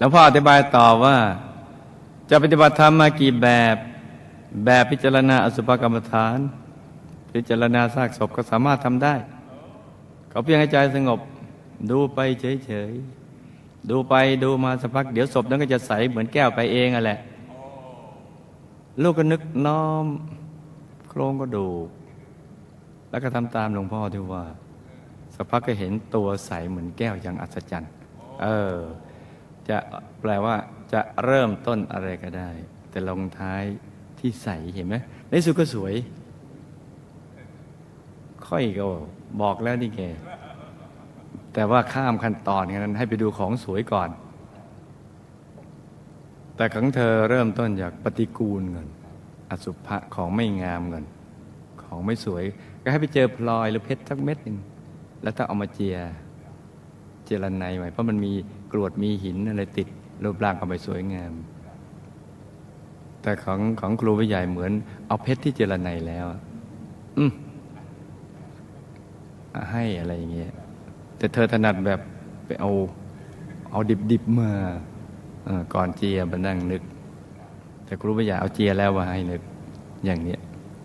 แล้วพ่ออธิบายต่อว่า จะปฏิบัติธรรมมากี่แบบ แบบพิจารณาอสุภกรรมฐาน พิจารณาซากศพก็สามารถทำได้เขาเพียงให้ใจสงบดูไปเฉยๆ ดูไปดูมาสักพัก เดี๋ยวศพนั้นก็จะใสเหมือนแก้วไปเองอะแหละ ลูกก็นึกน้อม โครงก็ดูแล้วก็ทำตามหลวงพ่อที่ว่าสักพักก็เห็นตัวใสเหมือนแก้วอย่างอัศจรรย์ เออ จะแปลว่าจะเริ่มต้นอะไรก็ได้ แต่ลงท้ายที่ใสเห็นไหมในสุดก็สวย ค่อยก็บอกแล้วนี่แกแต่ว่าข้ามขั้นตอนนั้นให้ไปดูของสวยก่อน แต่ของเธอเริ่มต้นจากปฏิกูลเงินอสุภะของไม่งามเงินของไม่สวย ก็ให้ไปเจอพลอยหรือเพชรสักเม็ดหนึ่งแล้วถ้าเอามาเจีย จรไนไว้เพราะมันมีกรวดมีหินอะไรติดรูปร่างก็ไม่สวยงาม แต่ของของครูวิใหญ่เหมือน เอาเพชรที่เจรไนแล้ว อืมให้อะไรอย่างเงี้ยแต่เธอถนัดแบบไปเอา เอาดิบๆมาก่อนเจียมานั่งนึก แต่ครูวิใหญ่เอาเจียแล้วมาให้นึกอย่างเนี้ย